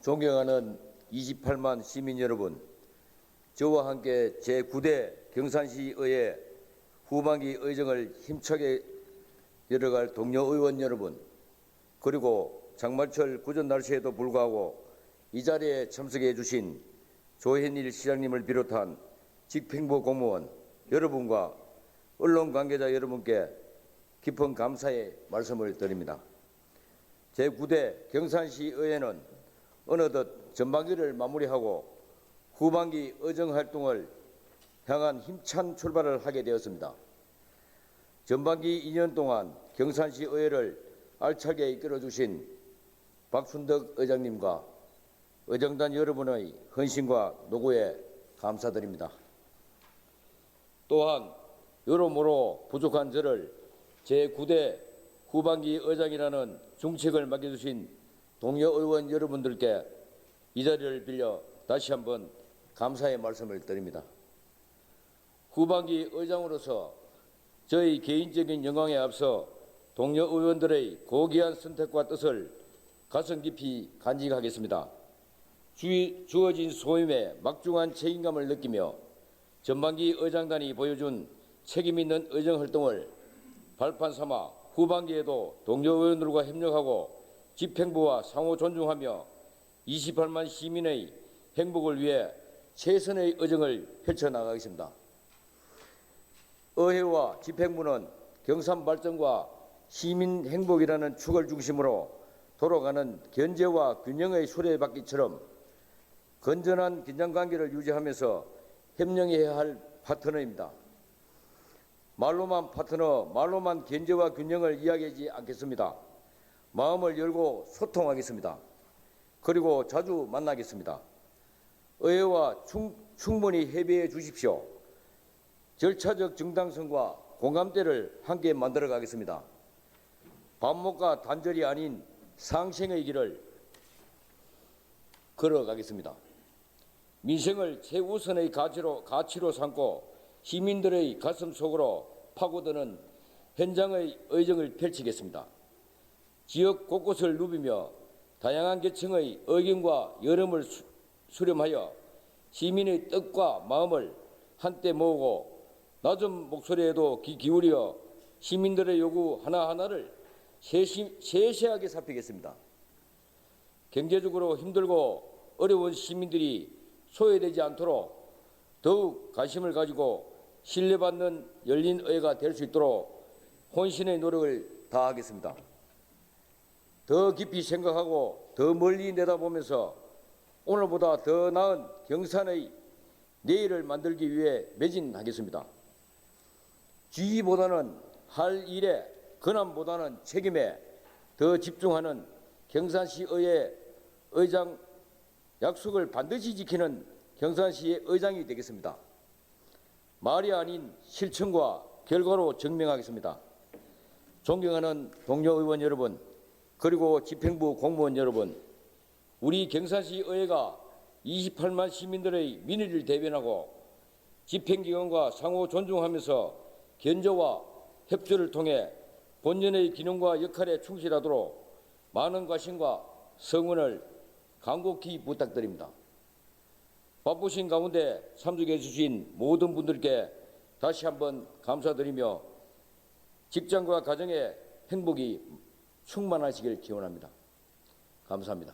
존경하는 28만 시민 여러분, 저와 함께 제9대 경산시의회 후반기 의정을 힘차게 열어갈 동료 의원 여러분, 그리고 장마철 구전 날씨에도 불구하고 이 자리에 참석해 주신 조현일 시장님을 비롯한 집행부 공무원 여러분과 언론 관계자 여러분께 깊은 감사의 말씀을 드립니다. 제9대 경산시 의회는 어느덧 전반기를 마무리하고 후반기 의정 활동을 향한 힘찬 출발을 하게 되었습니다. 전반기 2년 동안 경산시 의회를 알차게 이끌어 주신 박순덕 의장님과 의정단 여러분의 헌신과 노고에 감사드립니다. 또한 여러모로 부족한 저를 제9대 후반기 의장이라는 중책을 맡겨주신 동료 의원 여러분들께 이 자리를 빌려 다시 한번 감사의 말씀을 드립니다. 후반기 의장으로서 저희 개인적인 영광에 앞서 동료 의원들의 고귀한 선택과 뜻을 가슴 깊이 간직하겠습니다. 주, 주어진 소임에 막중한 책임감을 느끼며 전반기 의장단이 보여준 책임 있는 의정 활동을 발판 삼아 후반기에도 동료 의원들과 협력하고 집행부와 상호 존중하며 28만 시민의 행복을 위해 최선의 의정을 펼쳐나가겠습니다. 의회와 집행부는 경산 발전과 시민 행복이라는 축을 중심으로 돌아가는 견제와 균형의 수레바퀴처럼 건전한 긴장관계를 유지하면서 협력해야 할 파트너입니다. 말로만 파트너, 말로만 견제와 균형을 이야기하지 않겠습니다. 마음을 열고 소통하겠습니다. 그리고 자주 만나겠습니다. 의회와 충, 충분히 협의해 주십시오. 절차적 정당성과 공감대를 함께 만들어 가겠습니다. 반목과 단절이 아닌 상생의 길을 걸어가겠습니다. 민생을 최우선의 가치로, 가치로 삼고 시민들의 가슴 속으로 파고드는 현장의 의정을 펼치겠습니다. 지역 곳곳을 누비며 다양한 계층의 의견과 여름을 수, 수렴하여 시민의 뜻과 마음을 한때 모으고 낮은 목소리에도 귀 기울여 시민들의 요구 하나하나를 세심, 세세하게 살피겠습니다. 경제적으로 힘들고 어려운 시민들이 소외되지 않도록 더욱 관심을 가지고 신뢰받는 열린 의회가 될 수 있도록 혼신의 노력을 다하겠습니다. 더 깊이 생각하고 더 멀리 내다보면서 오늘보다 더 나은 경산의 내일을 만들기 위해 매진하겠습니다. 지휘보다는 할 일에 근함보다는 책임에 더 집중하는 경산시 의회 의장 약속을 반드시 지키는 경산시의 의장이 되겠습니다. 말이 아닌 실천과 결과로 증명하겠습니다. 존경하는 동료 의원 여러분, 그리고 집행부 공무원 여러분, 우리 경산시 의회가 28만 시민들의 민의를 대변하고 집행기관과 상호 존중하면서 견제와 협조를 통해 본연의 기능과 역할에 충실하도록 많은 관심과 성원을 간곡히 부탁드립니다. 바쁘신 가운데 참석해 주신 모든 분들께 다시 한번 감사드리며 직장과 가정의 행복이 충만하시길 기원합니다. 감사합니다.